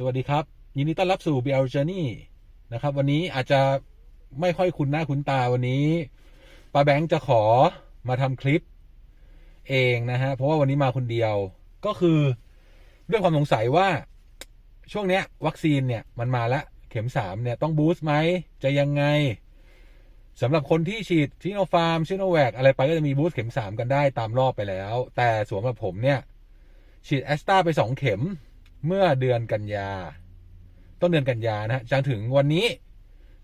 สวัสดีครับ ยินดีต้อนรับสู่ BL Journey นะครับ วันนี้อาจจะไม่ค่อยคุ้นหน้าคุ้นตาวันนี้ป้าแบงค์จะขอมาทำคลิปเองนะฮะ เพราะว่าวันนี้มาคนเดียวก็คือเรื่องความสงสัยว่าช่วงเนี้ย วัคซีนเนี่ยมันมาแล้วเข็มสามเนี่ยต้องบูสต์ไหมจะยังไงสำหรับคนที่ฉีดซิโนฟาร์มซิโนแวคอะไรไปก็จะมีบูสต์เข็มสามกันได้ตามรอบไปแล้ว แต่สวมกับผมเนี่ย ฉีดแอสตราไปสองเข็ม เมื่อเดือนกันยา ต้นเดือนกันยานะฮะจนถึงวันนี้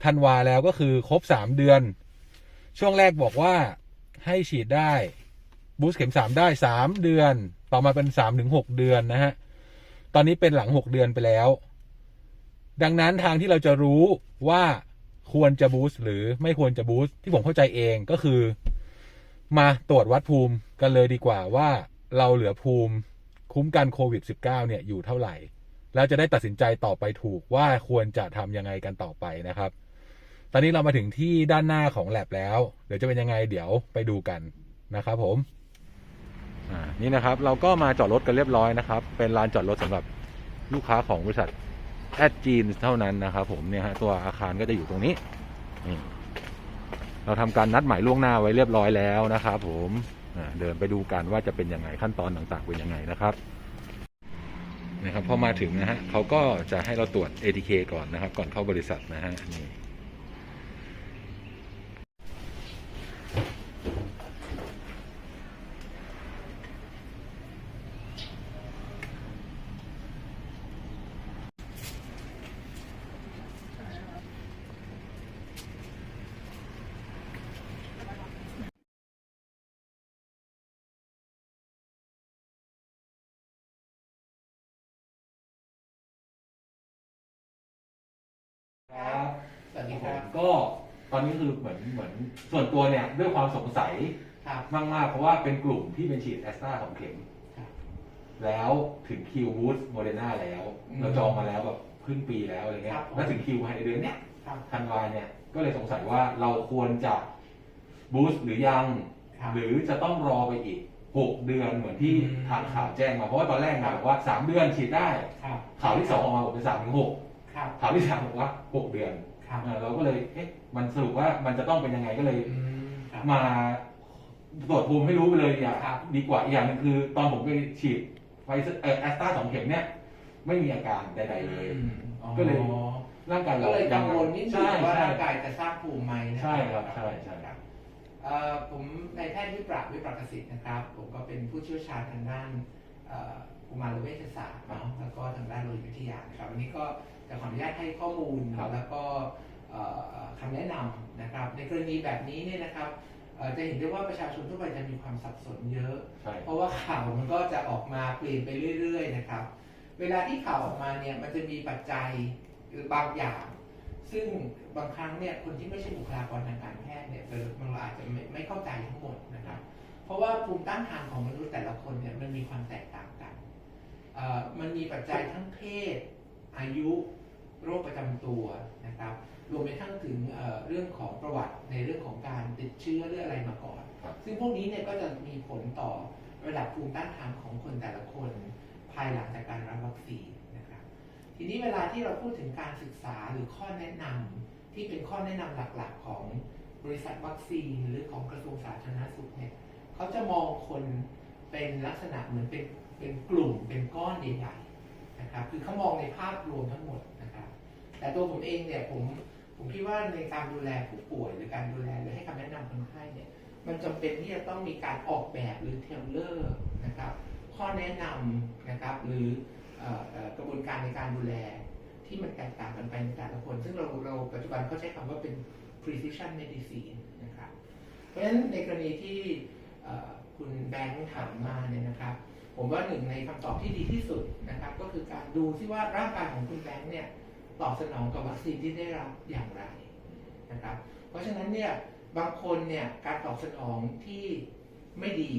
ธันวาแล้วก็คือครบสามเดือน ช่วงแรกบอกว่าให้ฉีดได้บูสเข็มสามได้สามเดือน ต่อมาเป็นสามถึงหกเดือนนะฮะ ตอนนี้เป็นหลังหกเดือนไปแล้ว ดังนั้นทางที่เราจะรู้ว่าควรจะบูสต์หรือไม่ควรจะบูสต์ที่ผมเข้าใจเองก็คือ มาตรวจวัดภูมิกันเลยดีกว่าว่าเราเหลือภูมิ คุ้มกันโควิด -19 เนี่ยอยู่เท่าไหร่ แล้วจะได้ตัดสินใจต่อไปถูกว่าควรจะทำยังไงกันต่อไปนะครับ ตอนนี้เรามาถึงที่ด้านหน้าของแลบแล้ว เดี๋ยวจะเป็นยังไงเดี๋ยวไปดูกันนะครับผมนี่นะครับเราก็มาจอดรถกันเรียบร้อยนะครับ เป็นลานจอดรถสำหรับลูกค้าของบริษัทแอดจีนเท่านั้นนะครับผมเนี่ยฮะตัวอาคารก็จะอยู่ตรงนี้นี่เราทำการนัดหมายล่วงหน้าไว้เรียบร้อยแล้วนะครับผม เดินไปดูกันว่าจะเป็นยังไงขั้นตอนต่างๆเป็นยังไงนะครับนะครับพอมาถึงนะฮะเขาก็จะให้เราตรวจ ATK ก่อนนะครับ ก่อนเข้าบริษัทนะฮะนี่ ครับ ส วัสดีครับ ก็ตอนนี้คือเหมือนเหมือนส่วนตัวเนี่ยด้วยความสงสัยครับ มากๆ เพราะว่าเป็นกลุ่มที่เป็นฉีดแอสตราสองเข็มครับแล้วถึงคิวบูสโมเดอร์นาแล้ว อืมเราจองมาแล้วแบบครึ่งปีแล้วอะไรเงี้ครัยบผม แล้วถึงคิวภายในเดือนเนี้ยครับ ธันวาเนี่ยก็เลยสงสัยว่าเราควรจะบูสหรือยัง ครับ หรือจะต้องรอไปอีกหกเดือนเหมือนที่อืม ทางข่าวแจ้งมา เพราะว่าตอนแรกครัมาบบอกว่าสามเดือนฉีดได้ ครับข่าวที่สองออกมาบอกเป็นสามถึงหกครับข่าวที่สามบอกว่าหกเดือน ครับ เออเราก็เลยเอ๊ะมันสรุปว่ามันจะต้องเป็นยังไงก็เลย อืมครับ มาตรวจภูมิให้รู้ไปเลยอย่าครับ ดีกว่าอีกอย่างหนึงคือ ตอนผมไปฉีดไฟเซอร์เออแอสตราสองเข็มเนี่ย ไม่มีอาการใดๆเลย อืมอ๋อก็เลย ร่างกายก็เราเลยกังวลนิดนึใช่งว่าใช่ ร่างกายจะสร้างภูมิไหมนะใช่ครับใช่ใช่ ครับเอ่อผมนายแพทย์วิปรักษ์วิปรักษ์สิทธิ์นะครับ ผมก็เป็นผู้เชี่ยวชาญทางด้านเอ่อกุมารเวชศาสตร์เนาะแล้วก็ทางด้านโรควิทยานะครับวันนี้ก็ จะขออนุญาตให้ข้อมูลครับแล้วก็เอ่อคำแนะนำนะครับ ในกรณีแบบนี้เนี่ยนะครับเอ่อจะเห็นได้ว่าประชาชนทั่วไปจะมีความสับสนเยอะใช่เพราะว่าข่าวมันก็จะออกมาเปลี่ยนไปเรื่อย ๆ นะครับ เวลาที่ข่าวออกมาเนี่ยมันจะมีปัจจัยหรือบางอย่าง ซึ่งบางครั้งเนี่ยคนที่ไม่ใช่บุคลากรทางการแพทย์เนี่ยเออมันอาจจะไม่ไม่เข้าใจทั้งหมดนะครับ เพราะว่าภูมิต้านทานของมนุษย์แต่ละคนเนี่ยมันมีความแตกต่างกันเอ่อมันมีปัจจัยทั้งเพศอายุ โรคประจำตัวนะครับ รวมไปทั้งถึงเอ่อเรื่องของประวัติในเรื่องของการติดเชื้อหรืออะไรมาก่อนครับซึ่งพวกนี้เนี่ยก็จะมีผลต่อระดับภูมิต้านทานของคนแต่ละคน ภายหลังจากการรับวัคซีนนะครับ ทีนี้เวลาที่เราพูดถึงการศึกษาหรือข้อแนะนำที่เป็นข้อแนะนำหลักๆ ของบริษัทวัคซีนหรือของกระทรวงสาธารณสุขเนี่ยเขาจะมองคนเป็นลักษณะเหมือนเป็นเป็นกลุ่มเป็นก้อนใหญ่ๆนะครับคือเขามองในภาพรวมทั้งหมดนะครับ แต่ตัวผมเองเนี่ยผมผมคิดว่าในการดูแลผู้ป่วยหรือการดูแลหรือให้คำแนะนำคนไข้เนี่ยมันจำเป็นที่จะต้องมีการออกแบบหรือเทเลอร์นะครับ ข้อแนะนำนะครับหรืออกระบวนการในการดูแลที่มันแตกต่างกันไปในแต่ละคน ซึ่งเราเราปัจจุบันเขาใช้คำว่าเป็น precision medicine นะครับ เพราะฉะนั้นในกรณีที่คุณแบงค์ถามมาเนี่ยนะครับ ผมว่าหนึ่งในคำตอบที่ดีที่สุดนะครับ ก็คือการดูที่ว่าร่างกายของคุณแบงค์เนี่ย ตอบสนองกับวัคซีนที่ได้รับอย่างไรนะครับ เพราะฉะนั้นเนี่ยบางคนเนี่ยการตอบสนองที่ไม่ดี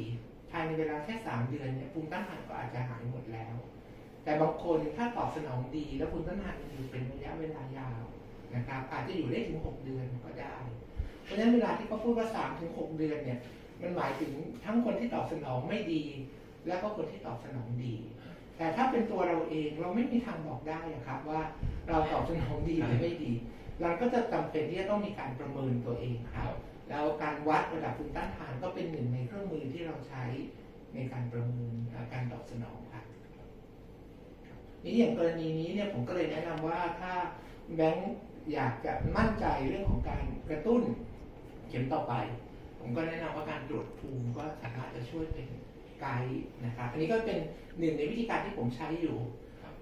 ภายในเวลาแค่ 3 เดือนเนี่ยภูมิต้านทานก็อาจจะหายหมดแล้ว แต่บางคนถ้าตอบสนองดีแล้วภูมิต้านทานมันอยู่เป็นระยะเวลายาวนะครับอาจจะอยู่ได้ถึง 6 เดือนก็ได้ เพราะฉะนั้นเวลาที่เขาพูดว่า3ถึง6เดือนเนี่ยมันหมายถึงทั้งคนที่ตอบสนองไม่ดี แล้วก็คนที่ตอบสนองดี แต่ถ้าเป็นตัวเราเองเราไม่มีทางบอกได้อะครับว่า เราตอบสนองดีหรือไม่ดี เราก็จะจำเป็นที่จะต้องมีการประเมินตัวเองครับ แล้วการวัดระดับภูมิต้านทานก็เป็นหนึ่งในเครื่องมือที่เราใช้ในการประเมินอ่อการตอบสนองครับนี่อย่างกรณีนี้เนี่ยผมก็เลยแนะนำว่าถ้าแบงค์อยากจะมั่นใจเรื่องของการกระตุ้นเข็มต่อไป ผมก็แนะนำว่าการตรวจภูมิก็สามารถจะช่วยเป็นไกด์นะครับ อันนี้ก็เป็นหนึ่งในวิธีการที่ผมใช้อยู่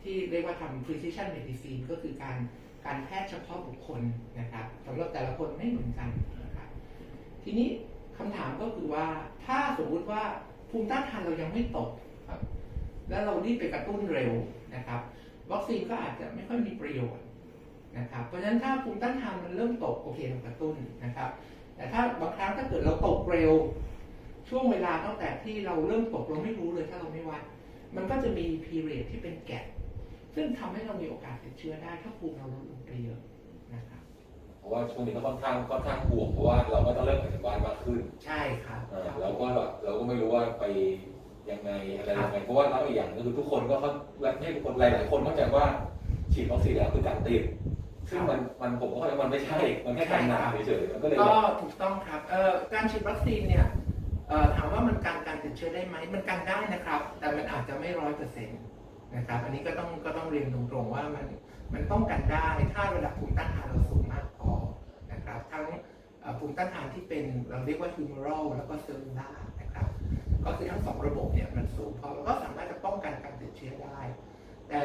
ที่เรียกว่าทำ precision medicine ก็คือการการแพทย์เฉพาะบุคคลนะครับสำหรับแต่ละคนไม่เหมือนกันนะครับทีนี้คำถามก็คือว่าถ้าสมมุติว่าภูมิต้านทานเรายังไม่ตกครับแล้วเรารีบไปกระตุ้นเร็วนะครับ วัคซีนก็อาจจะไม่ค่อยมีประโยชน์นะครับเพราะฉะนั้นถ้าภูมิต้านทานมันเริ่มตกโอเคเรากระตุ้นนะครับ แต่ถ้าบางครั้งถ้าเกิดเราตกเร็ว ช่วงเวลาตั้งแต่ที่เราเริ่มตกเราไม่รู้เลยถ้าเราไม่วัด มันก็จะมี period ที่เป็นแกะ ซึ่งทำให้เรามีโอกาสติดเชื้อได้ถ้าภูมิเราลดลงไปเยอะนะครับเพราะว่าช่วงนี้ก็ค่อนข้างค่อนข้างห่วงเพราะว่าเราก็ต้องเริ่มออกจากบ้านมากขึ้น ใช่ครับเออแล้วก็แบบเราก็ไม่รู้ว่าไปยังไงอะไรยังไงเพราะว่าแล้วอีกอย่างก็คือทุกคนก็เขาและไม่ใช่ทุกคนหลายๆคนเข้าใจว่าฉีดวัคซีนแล้วคือการติดซึ่งมันมันผมก็เข้าใจว่ามันไม่ใช่ มันแค่การหนาเฉยๆมันก็เลยก็แบบถูกต้องครับเอ่อการฉีดวัคซีนเนี่ยเอ่อถามว่ามันกันการติดเชื้อได้ไหมมันกันได้นะครับ แต่มันอาจจะไม่ร้อยเปอร์เซ็นต์ นะครับ อันนี้ก็ต้องก็ต้องเรียนตรงๆว่ามันมันป้องกันได้ถ้าระดับภูมิต้านทานเราสูงมากพอนะครับ ทั้งภูมิต้านทานที่เป็นเราเรียกว่า humoral แล้วก็เซลลูล่านะครับ ก็คือทั้งสองระบบเนี่ยมันสูงพอเราก็สามารถจะป้องกันการติดเชื้อได้ แต่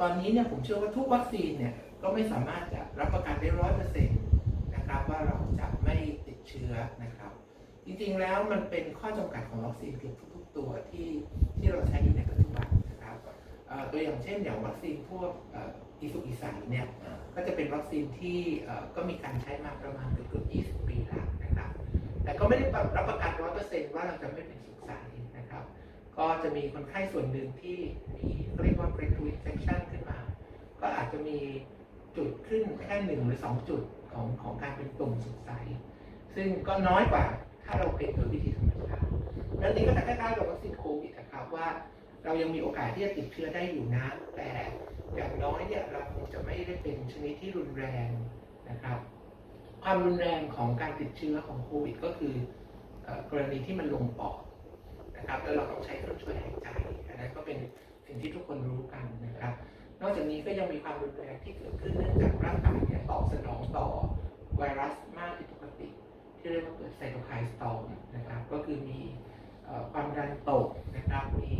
ตอนนี้เนี่ยผมเชื่อว่าทุกวัคซีนเนี่ยก็ไม่สามารถจะรับประกันได้ร้อยเปอร์เซ็นต์นะครับว่าเราจะไม่ติดเชื้อนะครับ จริงๆแล้วมันเป็นข้อจำกัดของวัคซีนเกือบทุกๆตัวที่ที่เราใช้อยู่ในปัจจุบัน ตัวอย่างเช่นอย่างวัคซีนพวกเอ่ออีสุกอีใสเนี่ยก็จะเป็นวัคซีนที่เอ่อก็มีการใช้มาประมาณเกือบเกือบ20 ปีแล้วนะครับ แต่ก็ไม่ได้รับประกันร้อยเปอร์เซ็นต์ว่าเราจะไม่เป็นสุกใสนะครับ ก็จะมีคนไข้ส่วนหนึ่งที่มีเรียกว่า breakthrough infection ขึ้นมา ก็อาจจะมีจุดขึ้นแค่หนึ่งหรือสองจุดของของการเป็นตุ่มสุกใสซึ่งก็น้อยกว่าถ้าเราเป็นโดยวิธีธรรมชาติแล้วนี้ก็จะคล้ายๆกับวัคซีนโควิดนะครับว่า เรายังมีโอกาสที่จะติดเชื้อได้อยู่นะ แต่อย่างน้อยเนี่ยเราคงจะไม่ได้เป็นชนิดที่รุนแรงนะครับ ความรุนแรงของการติดเชื้อของโควิดก็คืออกรณีที่มันลงปอดนะครับ แล้วเราต้องใช้เครื่องช่วยหายใจอันนั้นก็เป็นสิ่งที่ทุกคนรู้กันนะครับ นอกจากนี้ก็ยังมีความรุนแรงที่เกิดขึ้นเนื่องจากร่างกายเนี่ยตอบสนองต่อไวรัสมากผิดปกติ ที่เรียกว่าเกิดไซโตไคน์สตอมนะครับ ก็คือมีความดันตกนะครับ มี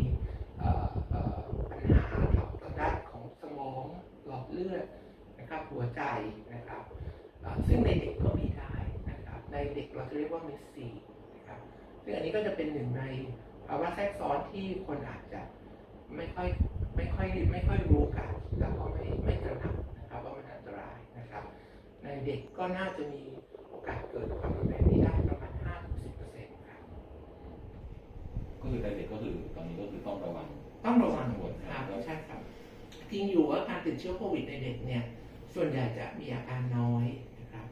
ปัญหาทางด้านของสมองหลอดเลือดนะครับหัวใจนะครับซึ่งในเด็กก็มีได้นะครับในเด็กเราจะเรียกว่ามิสซีนะครับซึ่งอันนี้ก็จะเป็นหนึ่งในภาวะแทรกซ้อนที่คนอาจจะไม่ค่อยไม่ค่อยไม่ค่อยรู้กันแล้วก็ไม่ไม่ตระหนักนะครับว่ามันอันตรายนะครับ ในเด็กก็น่าจะมีโอกาสเกิดความรุนแรงนี้ได้ประมาณ 5-10%ครับ ก็ คือในเด็กก็คือตอนนี้ก็คือต้องระวังต้องระวังหมดคครัรับบใช่ครับจริงอยู่ว่าการติดเชื้อโควิดในเด็กเนี่ยส่วนใหญ่จะมีอาการน้อยนะครับ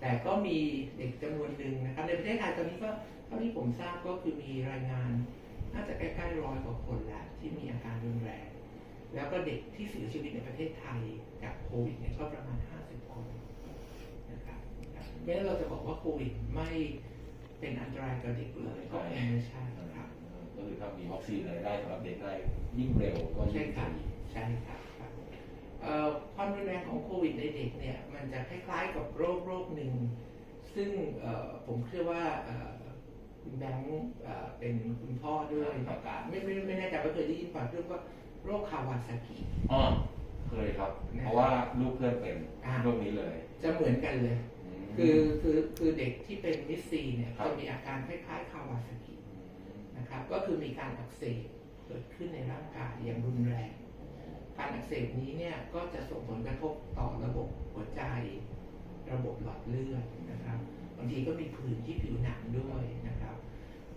แต่ก็มีเด็กจำนวนหนึ่งนะครับ ในประเทศไทยตอนนี้ก็เท่าที่ผมทราบก็คือมีรายงานน่าจะใกล้ๆร้อยกว่าคนแล้วที่มีอาการรุนแรง แล้วก็เด็กที่เสียชีวิตในประเทศไทยจากโควิดเนี่ยก็ประมาณ 50 คนนะครับเพราะฉะนั้นเราจะบอกว่าโควิดไม่เป็นอันตรายกับเด็กเลยก็คงไม่ใช่ครับ ก็คือถ้ามีวัคซีนอะไรได้สำหรับเด็กได้ยิ่งเร็วก็ยิ่งใช่ครับดีใช่ครับครับเอ่อความรุนแรงของโควิดในเด็กเนี่ยมันจะคล้ายๆกับโรคโรคหนึ่ง ซึ่งเอ่อผมเชื่อว่าเอ่อคุณแบงค์เอ่อเป็นคุณพ่อด้วยประกาศไม่ไม่ไม่แน่ใจว่าเคยได้ยินป่ะเรื่องว่าโรคคาวาซากิอ๋อเคยครับ เพราะว่าลูกเพื่อนเป็นอ่าโรคนี้เลย จะเหมือนกันเลยมคือคือคือเด็กที่เป็นมิสซีเนี่ยครับจะมีอาการคล้ายๆคาวาซากิ นะครับ ก็คือมีการอักเสบเกิดขึ้นในร่างกายอย่างรุนแรง การอักเสบนี้เนี่ยก็จะส่งผลกระทบต่อระบบหัวใจ ระบบหลอดเลือดนะครับบางทีก็มีผื่นที่ผิวหนังด้วยนะครับ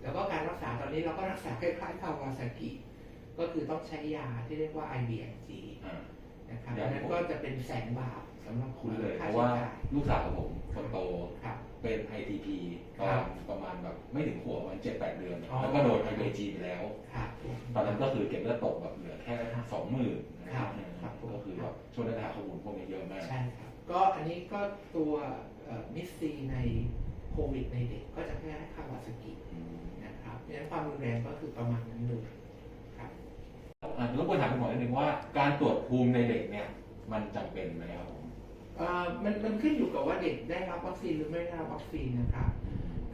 แล้วก็การรักษาตอนนี้เราก็รักษาคล้ายๆคาวาซากิก็คือต้องใช้ยาที่เรียกว่า IVIG อ่านะครับยาอันนั้นก็จะเป็นแสนบาทสำหรับคุ้นเลยเพค่าราะใช้ว่าจ่ายลูกสาวของผมคนโตครับ เป็น ITP ตคอรันบประมาณแบบไม่ถึงขวบประมาณเจ็ดแปดเดือน อ๋อ แล้วก็โดน IVG ไปแล้ว ครับผม ตอนนั้นก็คือเก็บเลือดตกแบบเหลือแค่สองหมื่นนะคครัรับบครับผมก็คือแบบช่วงนั้นหาข้อมูลพวกนี้เยอะมาก ใช่ครับ ก็อันนี้ก็ตัวมิสซีในโควิดในเด็กก็จะคล้ายๆคาวาซากิอืมนะครับเพราะฉะนั้นความรุนแรงก็คือประมาณนั้นเลยครับ อะรบกวนถามคุณหมอนิดนึงว่าการตรวจภูมิในเด็กเนี่ย มันจำเป็นไหมครับผ มันมันขึ้นอยู่กับว่าเด็กได้รับวัคซีนหรือไม่ได้รับวัคซีนนะครับ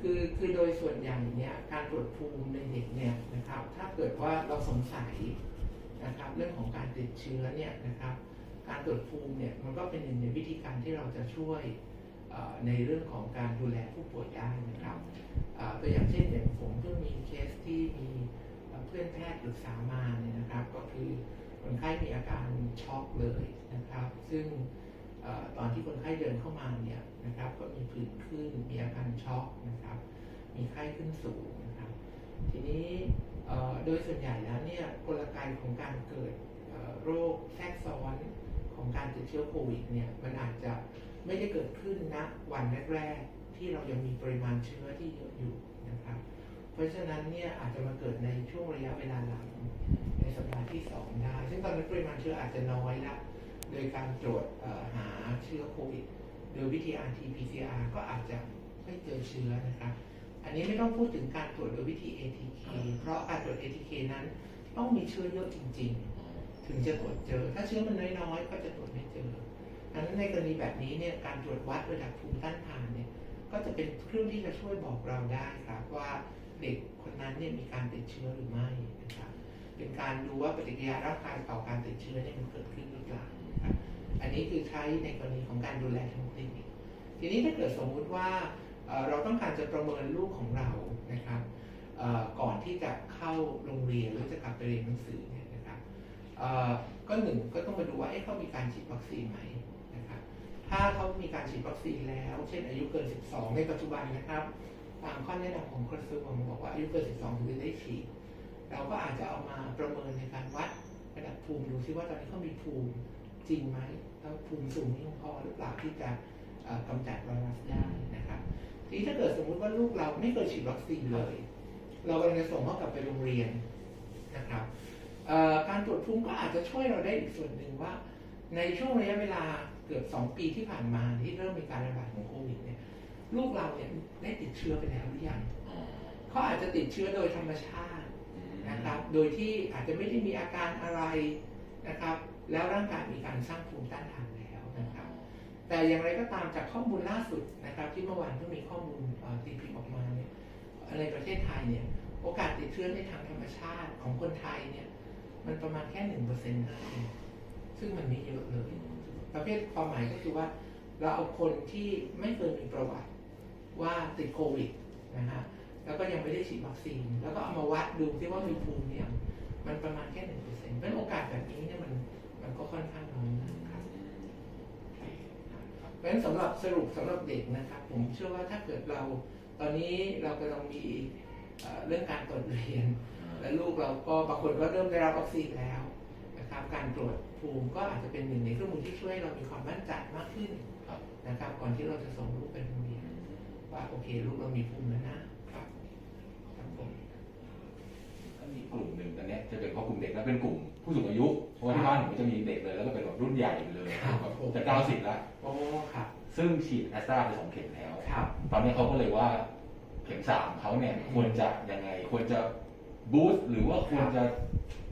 คือคือโดยส่วนใหญ่เนี่ยการตรวจภูมิในเด็กเนี่ยนะครับ ถ้าเกิดว่าเราสงสัยนะครับ เรื่องของการติดเชื้อเนี่ยนะครับ การตรวจภูมิเนี่ยมันก็เป็นหนึ่งในวิธีการที่เราจะช่วยในเรื่องของการดูแลผู้ป่วยได้นะครับตัวอย่างเช่นอย่างผมเพิ่งมีเคสที่มีเพื่อนแพทย์ปรึกษามาเนี่ยนะครับ ก็คือคนไข้มีอาการช็อกเลยนะครับ ซึ่ง ตอนที่คนไข้เดินเข้ามาเนี่ยนะครับ ก็มีผื่นขึ้น มีอาการช็อกนะครับ มีไข้ขึ้นสูงนะครับ ทีนี้โดยส่วนใหญ่แล้วเนี่ยกลไกของการเกิดโรคแทรกซ้อนของการติดเชื้อโควิดเนี่ยมันอาจจะไม่ได้เกิดขึ้นณวันแรกๆที่เรายังมีปริมาณเชื้อที่เยอะอยู่นะครับ เพราะฉะนั้นเนี่ยอาจจะมาเกิดในช่วงระยะเวลาหลังในสัปดาห์ที่สองได้ ซึ่งตอนนั้นปริมาณเชื้ออาจจะน้อยละ โดยการตรวจหาเชื้อโควิด โดยวิธี RT-PCR ก็อาจจะไม่เจอเชื้อนะครับอันนี้ไม่ต้องพูดถึงการตรวจโดยวิธี ATK เพราะการตรวจ ATK นั้นต้องมีเชื้อเยอะจริง ๆ ถึงจะตรวจเจอ ถ้าเชื้อมันน้อยๆ ก็จะตรวจไม่เจออันนั้นในกรณีแบบนี้เนี่ยการตรวจวัดระดับภูมิต้านทานเนี่ยก็จะเป็นเครื่องที่จะช่วยบอกเราได้ครับว่าเด็กคนนั้นเนี่ยมีการติดเชื้อหรือไม่นะครับเป็นการดูว่าปฏิกิริยาร่างกายต่อการติดเชื้อเนี่ยมันเกิดขึ้นหรือเปล่า อันนี้คือใช้ในกรณีของการดูแลทางคลินิกทีนี้ถ้าเกิดสมมุติว่าเราต้องการจะประเมินลูกของเรานะครับก่อนที่จะเข้าโรงเรียนหรือจะกลับไปเรียนหนังสือเนี่ยนะครับก็หนึ่งก็ต้องมาดูว่าเอ๊ะเขามีการฉีดวัคซีนไหมนะครับถ้าเขามีการฉีดวัคซีนแล้ว เช่นอายุเกิน 12 ในปัจจุบันนะครับตามข้อแนะนำของกระทรวงบอกว่าอายุเกิน 12ถึงจะได้ฉีดเราก็อาจจะเอามาประเมินในการวัดระดับภูมิดูซิว่าตอนนี้เขามีภูมิ จริงไหมแล้วภูมิสูงเพียงพอหรือเปล่าที่จะเอ่อกำจัดไวรัสได้นะครับทีนี้ถ้าเกิดสมมุติว่าลูกเราไม่เคยฉีดวัคซีนเลย เรากำลังจะส่งเขากลับไปโรงเรียนนะครับเอ่อการตรวจภูมิก็อาจจะช่วยเราได้อีกส่วนหนึ่งว่า ในช่วงระยะเวลาเกือบสองปีที่ผ่านมาที่เริ่มมีการระบาดของโควิดเนี่ยลูกเราเนี่ยได้ติดเชื้อไปแล้วหรือยังเขาอาจจะติดเชื้อโดยธรรมชาตินะครับ โดยที่อาจจะไม่ได้มีอาการอะไรนะครับ แล้วร่างกายมีการสร้างภูมิต้านทานแล้วนะครับ แต่อย่างไรก็ตามจากข้อมูลล่าสุดนะครับ ที่เมื่อวานเพิ่งมีข้อมูลเอ่อตีพิมพ์ออกมาเนี่ยในประเทศไทยเนี่ยโอกาสติดเชื้อในทางธรรมชาติของคนไทยเนี่ยมันประมาณแค่หนึ่งเปอร์เซ็นต์เท่านั้นเองซึ่งมันไม่เยอะเลย ประเภทความหมายก็คือว่า เราเอาคนที่ไม่เคยมีประวัติว่าติดโควิดนะฮะแล้วก็ยังไม่ได้ฉีดวัคซีน แล้วก็เอามาวัดดูที่ว่ามีภูมิเนี่ยมันประมาณแค่หนึ่งเปอร์เซ็นต์เป็นโอกาสแบบนี้เนี่ยมัน มันก็ค่อนข้างน้อยนะครับเพราะฉะนั้นสำหรับสรุปสำหรับเด็กนะครับ ผมเชื่อว่าถ้าเกิดเราตอนนี้เรากำลังมีเอ่อเรื่องการตรวจเรียน และลูกเราก็บางคนก็เริ่มได้รับวัคซีนแล้วนะครับการตรวจภูมิก็อาจจะเป็นหนึ่งในเครื่องมือที่ช่วยให้เรามีความมั่นใจมากขึ้นครับนะครับก่อนที่เราจะส่งลูกไปโรงเรียนว่าโอเค ลูกเรามีภูมิแล้วนะครับครับผม ก็ มีกลุ่มหนึ่งตอนเนี้ยจะเป็นเพราะกลุ่มเด็กแล้วเป็นกลุ่มผู้สูงอายุเพราะว่าที่บ้านผมก็จะมีเด็กเลยแล้วก็เป็นแบบรุ่นใหญ่เลยครับแบบจะเก้าสิบแล้วโอ้ครับซึ่งฉีดแอสตราไปสองเข็มแล้วครับตอนนี้เขาก็เลยว่าเข็มสามเขาเนี่ยควรจะยังไงควรจะบูสต์หรือว่าควรจะ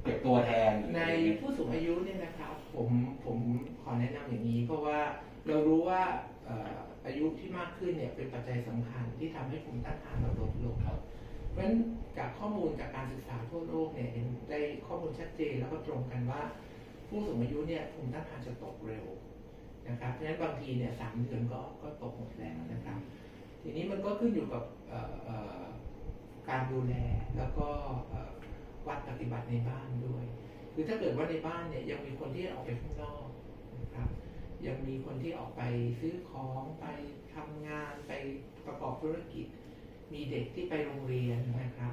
เก็บตัวแทนหรือในอะไรเงี้ยผู้สูงอายุเนี่ยนะครับผมผมขอแนะนำอย่างนี้ เพราะว่าเรารู้ว่าเอ่ออายุที่มากขึ้นเนี่ยเป็นปัจจัยสำคัญที่ทำให้ภูมิต้านทานเราลดลงครับ เพราะฉะนั้นจากข้อมูลจากการศึกษาทั่วโลกเนี่ยเห็นได้ข้อมูลชัดเจนแล้วก็ตรงกันว่า ผู้สูงอายุเนี่ยภูมิต้านทานจะตกเร็วนะครับเพราะฉะนั้นบางทีเนี่ยสามเดือนก็ก็ตกหมดแล้วนะครับ ทีนี้มันก็ขึ้นอยู่กับการดูแลแล้วก็วัดปฏิบัติในบ้านด้วย คือถ้าเกิดว่าในบ้านเนี่ยยังมีคนที่ออกไปข้างนอกนะครับ ยังมีคนที่ออกไปซื้อของไปทำงานไปประกอบธุรกิจ มีเด็กที่ไปโรงเรียนนะครับ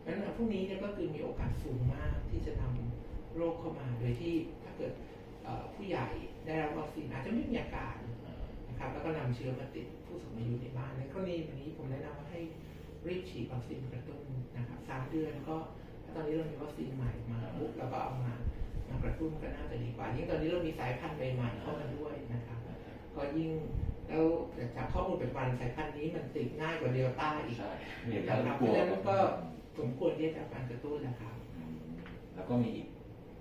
เพราะฉะนั้นพวกนี้เนี่ยก็คือมีโอกาสสูงมากที่จะนำโรคเข้ามาโดยที่ถ้าเกิดผู้ใหญ่ได้รับวัคซีนอาจจะไม่มีอาการนะครับแล้วก็นำเชื้อมาติดผู้สูงอายุในบ้านในกรณีแบบนี้ผมแนะนำว่าให้รีบฉีดวัคซีนกระตุ้นนะครับสามเดือนก็ถ้าตอนนี้เรามีวัคซีนใหม่มาปุ๊บเราก็เอามามากระตุ้นก็น่าจะดีกว่ายิ่งตอนนี้เรามีสายพันธุ์ใหม่ๆเข้ามาด้วยนะครับก็ยิ่ง แล้วจากข้อมูลปัจจุบันสายพันธุ์นี้มันติดง่ายกว่าเดลต้าอีกใช่เห็นนะแล้วครับเพกลัราะวฉะนั้นก็สมควรที่จะการกระตุ้นนะครับอืมแล้วก็มีอีก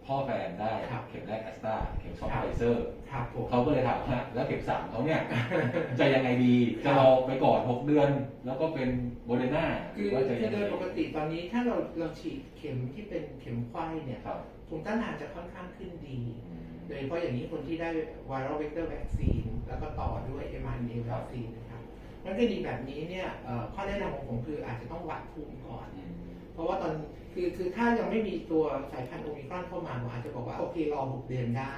พ่อแฟนได้ครับ เข็มแรกแอสตราเข็มสองครับไฟเซอร์ ครับผม เขาก็เลยถามว่าแล้วเข็มสามเขาเนี่ย จะยังไงดี จะรอไปก่อนหกเดือน แล้วก็เป็นโมเดอร์นาหคืรืออว่าจะคืยัองไงโดยปกติตอนนี้ถ้าเราเราฉีดเข็มที่เป็นเข็มไข้เนี่ยครับ ภูมิต้านทานจะค่อนข้างขึ้นดีอืม โดยเฉพาะอย่างนี้คนที่ได้ viral vector vaccine แล้วก็ต่อด้วย mRNA ครับ vaccine นะครับมันก็ดีแบบนี้เนี่ยข้อแนะนำของผมคืออาจจะต้องวัดภูมิก่อน เพราะว่าตอนคือคือถ้ายังไม่มีตัวสายพันธุ์โอมิครอนเข้ามาผมอาจจะบอกว่าโอเครอหกเดือนได้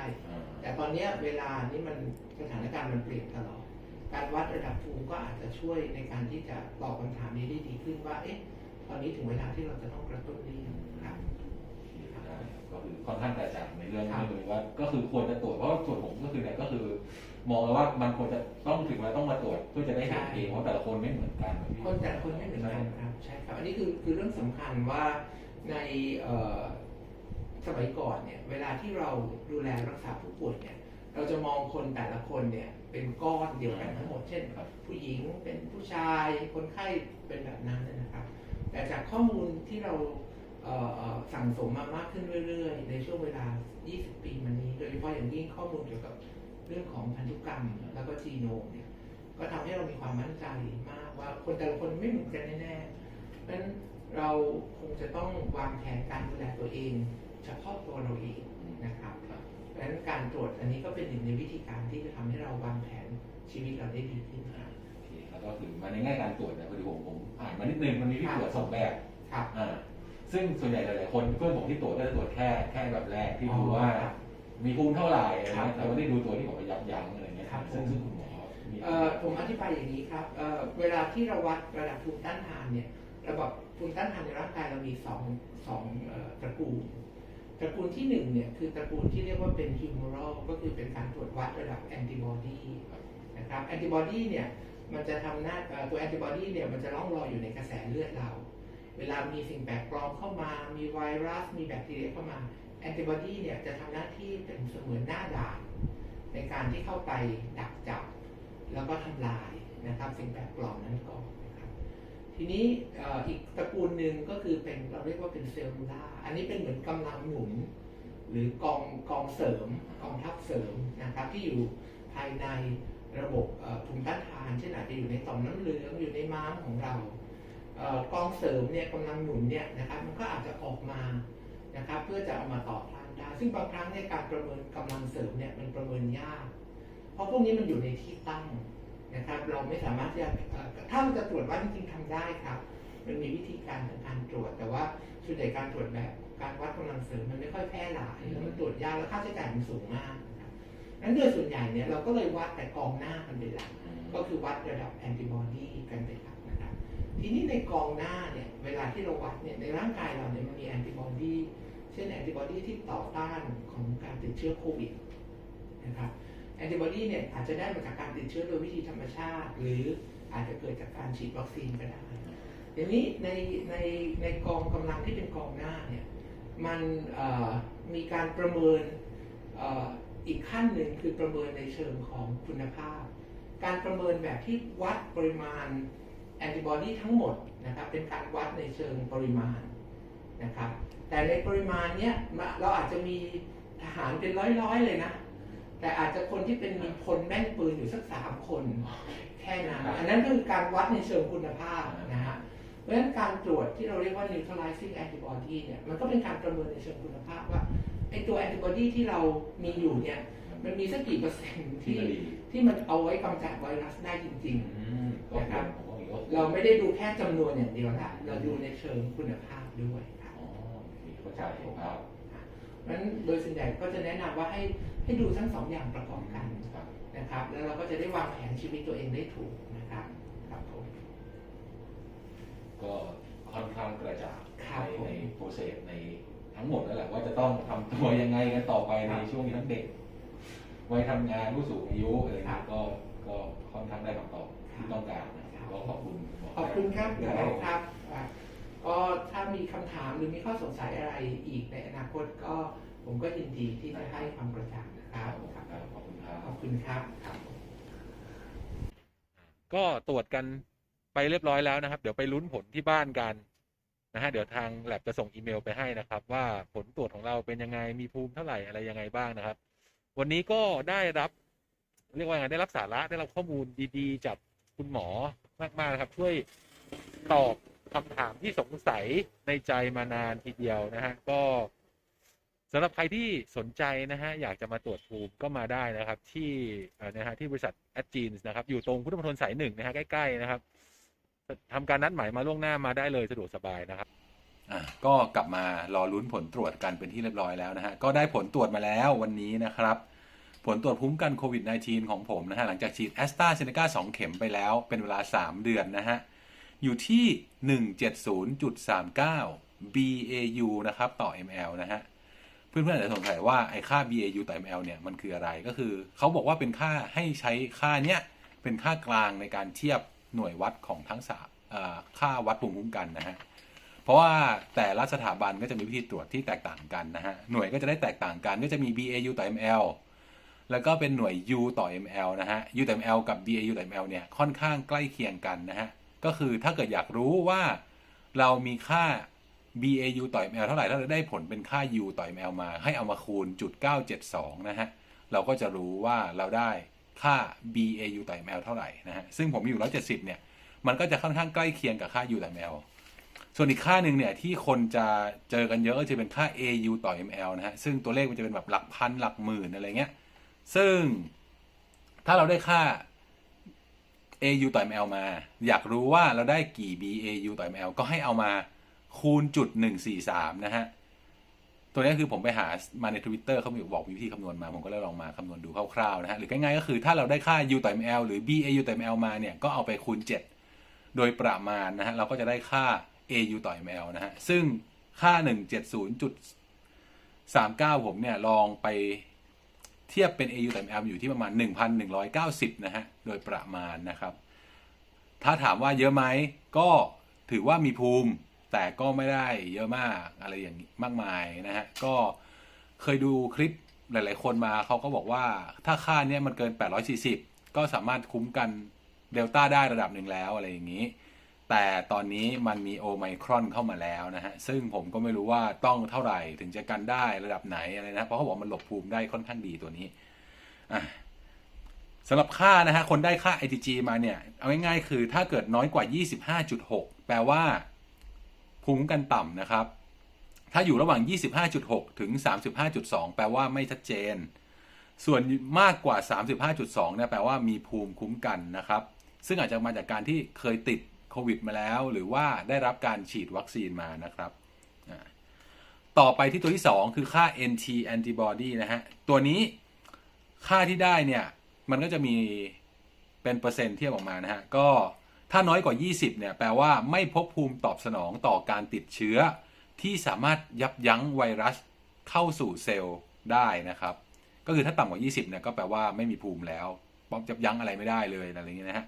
แต่ตอนนี้เวลานี้มันสถานการณ์มันเปลี่ยนตลอด การวัดระดับภูมิก็อาจจะช่วยในการที่จะตอบคำถามนี้ได้ดีขึ้นว่าเอ๊ะตอนนี้ถึงเวลาที่เราจะต้องกระตุ้นหรือยัง ก็คือค่อนข้างกระจ่างในเรื่องครันี้บเลยว่าก็คือควรจะตรวจเพราะว่าส่วนผมก็คือเนี่ยก็คือ มองแล้วว่ามันควรจะต้องถึงเวลาต้องมาตรวจเพื่อจะได้เห็นเองเพราะแต่ละคนไม่เหมือนกันคนแต่ละคนไม่เหมือนกันครับใช่ครับอันนี้คือคือเรื่องสำคัญว่าในเอ่อสมัยก่อนเนี่ยเวลาที่เราดูแลรักษาผู้ป่วยเนี่ยเราจะมองคนแต่ละคนเนี่ยเป็นก้อนเดียวกันทั้งหมดเช่นครับผู้หญิงเป็นผู้ชายคนไข้เป็นแบบนั้นนะครับ แต่จากข้อมูลที่เราเอ่อเอ่อ สั่งสมมามากขึ้นเรื่อยๆ ในช่วงเวลา 20 ปีมานี้ โดยเฉพาะอย่างยิ่งข้อมูลเกี่ยวกับเรื่องของพันธุกรรม แล้วก็จีโนมเนี่ย ก็ทำให้เรามีความมั่นใจมากว่าคนแต่ละคนไม่เหมือนกันแน่ๆเพราะฉะนั้นเราคงจะต้องวางแผนการดูแลตัวเอง เฉพาะตัวเราเองนะครับเพราะฉะนั้นการตรวจอันนี้ก็เป็นหนึ่งในวิธีการที่จะทำให้เราวางแผนชีวิตเราได้ดีขึ้นครับโอเคแล้วก็คือมาในแง่การตรวจเนี่ยพอดีผมผมอ่านมานิดนึงมันมีที่ตรวจสองแบบครับอ่า ซึ่งส่วนใหญ่หลายๆคนเพื่อนผมที่ตรวจก็จะตรวจแค่แค่แบบแรกที่ดูว่าครับมีภูมิเท่าไหร่อะไรครับเงี้ยแต่ไม่ได้ดูตัวที่บอกว่ายับยั้งอะไรเงี้ยครับซึ่งซึ่งคุณหมอมีเอ่อผมอธิบายอย่างนี้ครับเอ่อเวลาที่เราวัดระดับภูมิต้านทานเนี่ย ระบบภูมิต้านทานในร่างกายเรามีสองสองเอ่อตระกูล ตระกูลที่หนึ่งเนี่ยคือตระกูลที่เรียกว่าเป็น humoral ก็คือเป็นการตรวจวัดระดับแอนติบอดีนะครับแอนติบอดีเนี่ยมันจะทำหน้าเอ่อตัวแอนติบอดีเนี่ยมันจะล่องลอยอยู่ในกระแสเลือดเรา เวลามีสิ่งแปลกปลอมเข้ามา มีไวรัส มีแบคทีเรียเข้ามา แอนติบอดีเนี่ยจะทำหน้าที่เป็นเสมือนหน้าด่าน ในการที่เข้าไปดักจับ แล้วก็ทำลายนะครับสิ่งแปลกปลอมนั้นก่อนนะครับทีนี้อีกตระกูลหนึ่งก็คือเป็นเราเรียกว่าเป็นเซลลูล่า อันนี้เป็นเหมือนกำลังหนุน หรือกองกองเสริมกองทัพเสริมนะครับที่อยู่ภายในระบบภูมิต้านทานเช่นอาจจะอยู่ในต่อมน้ำเหลืองอยู่ในม้ามของเรา กองเสริมเนี่ยกำลังหนุนเนี่ยนะครับมันก็อาจจะออกมานะครับเพื่อจะเอามาต่อต้านได้ ซึ่งบางครั้งในยการประเมินกำลังเสริมเนี่ยมันประเมินยาก เพราะพวกนี้มันอยู่ในที่ตั้งนะครับ เราไม่สามารถที่จะถ้าเราจะตรวจว่าจริงๆทำได้ครับ มันมีวิธีการในการตรวจ แต่ว่าส่วนใหญ่การตรวจแบบการวัดกำลังเสริมมันไม่ค่อยแพร่หลายแล้วมันตรวจยากแล้วค่าใช้จ่ายมันสูงมากนั้นโดยส่วนใหญ่เนี่ยเราก็เลยวัดแต่กองหน้ามันเป็นหลักก็คือวัดระดับแอนติบอดีกันเป็นหลัก ทีนี้ในกองหน้าเนี่ย เวลาที่เราวัดเนี่ยในร่างกายเราเนี่ยมันมีแอนติบอดีเช่นแอนติบอดีที่ต่อต้านของการติดเชื้อโควิดนะครับแอนติบอดีเนี่ยอาจจะได้มาจากการติดเชื้อโดยวิธีธรรมชาติ หรืออาจจะเกิดจากการฉีดวัคซีนก็ได้ทีนี้ในในในกองกำลังที่เป็นกองหน้าเนี่ยมันมีการประเมินออีกขั้นหนึ่งคือประเมินในเชิงของคุณภาพ การประเมินแบบที่วัดปริมาณ แอนติบอดีทั้งหมดนะครับเป็นการวัดในเชิงปริมาณนะครับแต่ในปริมาณเนี้ยเราอาจจะมีทหารเป็นร้อยๆเลยนะ แต่อาจจะคนที่เป็นมีพลแม่นปืนอยู่สักสามคนแค่นั้นอันนั้นคือการวัดในเชิงคุณภาพนะฮะเพราะฉะนั้นการตรวจที่เราเรียกว่า neutralizing antibody เนี่ยมันก็เป็นการประเมินในเชิงคุณภาพว่าไอตัวแอนติบอดีที่เรามีอยู่เนี่ยมันมีสักกี่เปอร์เซ็นต์ที่ที่ดีที่มันเอาไว้กำจัดไวรัสได้จริงอืมก็คือผมก็มีว่าๆ เราไม่ได้ดูแค่จำนวนอย่างเดียวละเราดูในเชิงคุณภาพด้วยครับอ๋อโอเคเข้าใจครับเพราะฉะนั้นโดยส่วนใหญ่ก็จะแนะนำว่าให้ให้ดูทั้งสองอย่างประกอบกันครับ นะครับ แล้วเราก็จะได้วางแผนชีวิตตัวเองได้ถูกนะครับครับผม ก็ค่อนข้างกระจ่างครับในผม ในโปรเซสในทั้งหมดนั่นแหละว่าจะต้องทำตัวยังไงกันต่อไปในช่วงนี้ทั้งเด็กวัยทำงานผู้สูงอายุอะไรครัเงี้บยก็ก็ก็ค่อนข้างได้คำตอบที่ต้องการนะครับ ก็ขอบคุณหมขอบคุณครับเดี๋เดี๋ยยววเราครับอะก็ถ้ามีคำถามหรือมีข้อสงสัยอะไรอีกในอนาคตก็ผมก็ยินดีที่จะให้ความกระจ่างนะครับครับขอบคุณครับขอบคุณครับครับก็ตรวจกันไปเรียบร้อยแล้วนะครับ เดี๋ยวไปลุ้นผลที่บ้านกันนะฮะเดี๋ยวทางแลบจะส่งอีเมลไปให้นะครับ ว่าผลตรวจของเราเป็นยังไงมีภูมิเท่าไหร่อะไรยังไงบ้างนะครับ วันนี้ก็ได้รับ เรียกว่าไงได้รับสาระได้รับข้อมูลดีๆจากคุณหมอ มากๆนะครับช่วยตอบคำถามที่สงสัยในใจมานานทีเดียวนะฮะก็สำหรับใครที่สนใจนะฮะอยากจะมาตรวจภูมิก็มาได้นะครับ ที่นะฮะที่บริษัท a d g e n s นะครับ อยู่ตรงพุทธมณฑลสายหนึ่งนะฮะใกล้ๆนะครับทำการนัดหมายมาล่วงหน้ามาได้เลยสะดวกสบายนะครับอะก็กลับมารอลุ้นผลตรวจกันเป็นที่เรียบร้อยแล้วนะฮะก็ได้ผลตรวจมาแล้ววันนี้นะครับ ผลตรวจภูมิกันโควิด -19 ของผมนะฮะหลังจากฉีดแอสตราเซเนกา2เข็มไปแล้วเป็นเวลา 3 เดือนนะฮะ อยู่ที่ 170.39 BAU นะครับต่อ ml นะฮะ เพื่อนๆอาจจะสงสัยว่าไอ้ค่า BAU ต่อ ml เนี่ยมันคืออะไรก็คือเขาบอกว่าเป็นค่าให้ใช้ค่าเนี้ยเป็นค่ากลางในการเทียบหน่วยวัดของทั้งสามค่าวัดภูมิคุ้มกันนะฮะเพราะว่าแต่ละสถาบันก็จะมีวิธีตรวจที่แตกต่างกันนะฮะ หน่วยก็จะได้แตกต่างกัน ก็จะมี BAU ต่อ ml แล้วก็เป็นหน่วย U ต่อ ml นะฮะ U ต่อ ml กับ BAU ต่อ ml เนี่ยค่อนข้างใกล้เคียงกันนะฮะ ก็คือถ้าเกิดอยากรู้ว่าเรามีค่า BAU ต่อ ml เท่าไหร่ถ้าเราได้ผลเป็นค่า U ต่อ ml มา ให้เอามาคูณจุด972 นะฮะ เราก็จะรู้ว่าเราได้ค่า BAU ต่อ ml เท่าไหร่นะฮะ ซึ่งผมอยู่ 170 เนี่ย มันก็จะค่อนข้างใกล้เคียงกับค่า U ต่อ ml ส่วนอีกค่าหนึ่งเนี่ยที่คนจะเจอกันเยอะก็จะเป็นค่า AU ต่อ ml นะฮะ ซึ่งตัวเลขมันจะเป็นแบบหลักพันหลักหมื่นอะไรเงี้ย ซึ่งถ้าเราได้ค่า AU ต่อ ml มา อยากรู้ว่าเราได้กี่ BAU ต่อ ml ก็ให้เอามาคูณจุด143 นะฮะ ตัวนี้คือผมไปหามาใน Twitter เขามีบอกมีวิธีคำนวณมา ผมก็เลยลองมาคำนวณดูคร่าวๆนะฮะ หรือง่ายๆก็คือถ้าเราได้ค่า U ต่อ ml หรือ BAU ต่อ ml มาเนี่ย ก็เอาไปคูณ 7 โดยประมาณนะฮะ เราก็จะได้ค่า AU ต่อ ml นะฮะ ซึ่งค่า 170.39 ผมเนี่ยลองไป เทียบเป็น AU ต่อ ml อยู่ที่ประมาณ 1,190 นะฮะ โดยประมาณนะครับ ถ้าถามว่าเยอะไหม ก็ถือว่ามีภูมิ แต่ก็ไม่ได้เยอะมากอะไรอย่างนี้มากมายนะฮะ ก็เคยดูคลิปหลาย ๆ คนมาเขาก็บอกว่าถ้าค่าเนี้ยมันเกิน 840 ก็สามารถคุ้มกันเดลต้าได้ระดับหนึ่งแล้วอะไรอย่างนี้ แต่ตอนนี้มันมีโอไมครอนเข้ามาแล้วนะฮะ ซึ่งผมก็ไม่รู้ว่าต้องเท่าไหร่ถึงจะกันได้ระดับไหนอะไรนะ เพราะเขาบอกมันหลบภูมิได้ค่อนข้างดีตัวนี้อะสำหรับค่านะฮะ คนได้ค่า IgG มาเนี่ย เอาง่ายๆ คือถ้าเกิดน้อยกว่า 25.6 แปลว่า ภูมิคุ้มกันต่ำนะครับ ถ้าอยู่ระหว่าง 25.6 ถึง 35.2 แปลว่าไม่ชัดเจน ส่วนมากกว่า 35.2 เนี่ยแปลว่ามีภูมิคุ้มกันนะครับ ซึ่งอาจจะมาจากการที่เคยติด โควิดมาแล้ว หรือว่าได้รับการฉีดวัคซีนมานะครับต่อไปที่ตัวที่ 2 คือค่า NT antibody นะฮะ ตัวนี้ค่าที่ได้เนี่ย มันก็จะมีเป็นเปอร์เซ็นต์เทียบออกมานะฮะ ก็ถ้าน้อยกว่า 20 เนี่ย แปลว่าไม่พบภูมิตอบสนองต่อการติดเชื้อ ที่สามารถยับยั้งไวรัสเข้าสู่เซลล์ได้นะครับ ก็คือถ้าต่ำกว่า 20 เนี่ย ก็แปลว่าไม่มีภูมิแล้วป้องยับยั้งอะไรไม่ได้เลยอะไรอย่างเงี้ยนะฮะ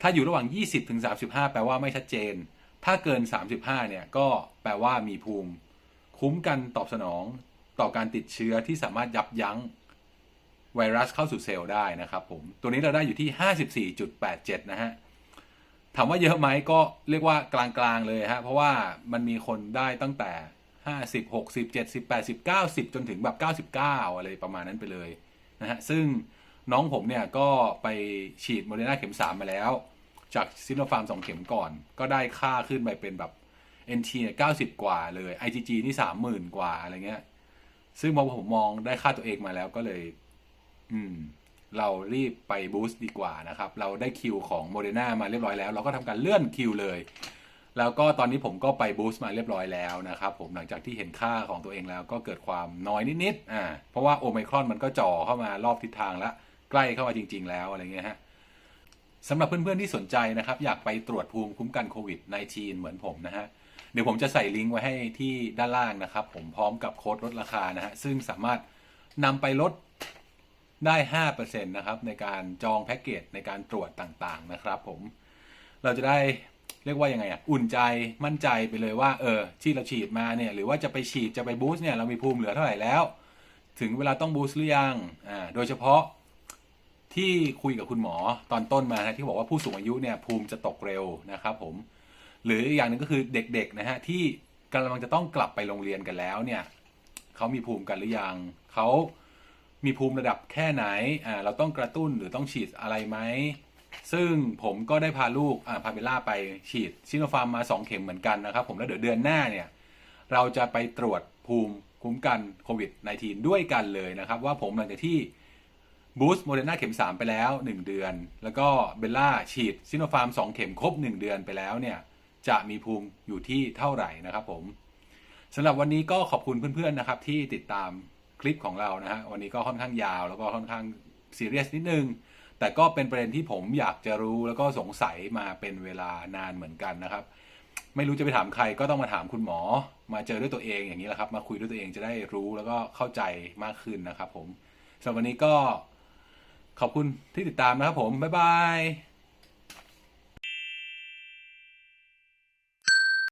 ถ้าอยู่ระหว่าง 20ถึง35 แปลว่าไม่ชัดเจน ถ้าเกิน 35 เนี่ย ก็แปลว่ามีภูมิ คุ้มกันตอบสนองต่อการติดเชื้อที่สามารถยับยั้งไวรัสเข้าสู่เซลล์ได้นะครับผม ตัวนี้เราได้อยู่ที่ 54.87 นะฮะ ถามว่าเยอะไหมก็เรียกว่ากลางๆเลยฮะ เพราะว่ามันมีคนได้ตั้งแต่ 50 60 70 80 90 จนถึงแบบ 99 อะไรประมาณนั้นไปเลยนะฮะ ซึ่ง น้องผมเนี่ยก็ไปฉีดโมเดอร์นาเข็ม3มาแล้ว จากซิโนฟาร์ม2เข็มก่อน ก็ได้ค่าขึ้นไปเป็นแบบ NT เนี่ย90กว่าเลย IgG นี่30,000กว่าอะไรเงี้ย ซึ่งพอผมมองได้ค่าตัวเองมาแล้วก็เลย อืม เรารีบไปบูสต์ดีกว่านะครับ เราได้คิวของโมเดอร์นามาเรียบร้อยแล้ว เราก็ทำการเลื่อนคิวเลย แล้วก็ตอนนี้ผมก็ไปบูสต์มาเรียบร้อยแล้วนะครับ ผมหลังจากที่เห็นค่าของตัวเองแล้วก็เกิดความน้อยนิดๆ อ่า เพราะว่าโอไมครอนมันก็จ่อเข้ามารอบทิศทางแล้ว ใกล้เข้ามาจริง ๆ แล้วอะไรเงี้ยฮะสำหรับเพื่อนๆที่สนใจนะครับ อยากไปตรวจภูมิคุ้มกันโควิด -19 เหมือนผมนะฮะเดี๋ยวผมจะใส่ลิงก์ไว้ให้ที่ด้านล่างนะครับ ผมพร้อมกับโค้ดลดราคานะฮะซึ่งสามารถนำไปลดได้5%นะครับในการจองแพ็กเกจในการตรวจต่างๆนะครับผมเราจะได้เรียกว่ายังไงอะอุ่นใจมั่นใจไปเลยว่าเออที่เราฉีดมาเนี่ยหรือว่าจะไปฉีดจะไปบูสต์เนี่ยเรามีภูมิเหลือเท่าไหร่แล้ว ถึงเวลาต้องบูสต์หรือยังอ่าโดยเฉพาะ ที่คุยกับคุณหมอตอนต้นมานะที่บอกว่าผู้สูงอายุเนี่ยภูมิจะตกเร็วนะครับผมหรืออย่างหนึ่งก็คือเด็กๆนะฮะที่กำลังจะต้องกลับไปโรงเรียนกันแล้วเนี่ยเขามีภูมิกันหรือยังเขามีภูมิระดับแค่ไหนอ่าเราต้องกระตุ้นหรือต้องฉีดอะไรไหมซึ่งผมก็ได้พาลูกอ่าพาเบลล่าไปฉีดซิโนฟาร์มมา 2 เข็มเหมือนกันนะครับผมแล้วเดี๋ยวเดือนหน้าเนี่ยเราจะไปตรวจภูมิคุ้มกันโควิด -19 ด้วยกันเลยนะครับ ว่าผมหลังจากที่ บูสต์โมเดอร์นาเข็ม 3 ไปแล้ว 1 เดือน แล้วก็เบลล่าฉีดซิโนฟาร์ม 2 เข็มครบ 1 เดือนไปแล้วเนี่ย จะมีภูมิอยู่ที่เท่าไหร่นะครับผมสำหรับวันนี้ก็ขอบคุณเพื่อนๆนะครับ ที่ติดตามคลิปของเรานะฮะวันนี้ก็ค่อนข้างยาวแล้วก็ค่อนข้างซีเรียสนิดนึง แต่ก็เป็นประเด็นที่ผมอยากจะรู้แล้วก็สงสัยมาเป็นเวลานานเหมือนกันนะครับ ไม่รู้จะไปถามใครก็ต้องมาถามคุณหมอ มาเจอด้วยตัวเองอย่างนี้แหละครับ มาคุยด้วยตัวเองจะได้รู้แล้วก็เข้าใจมากขึ้นนะครับ ผมสำหรับวันนี้ก็ ขอบคุณที่ติดตามนะครับผม บ๊ายบาย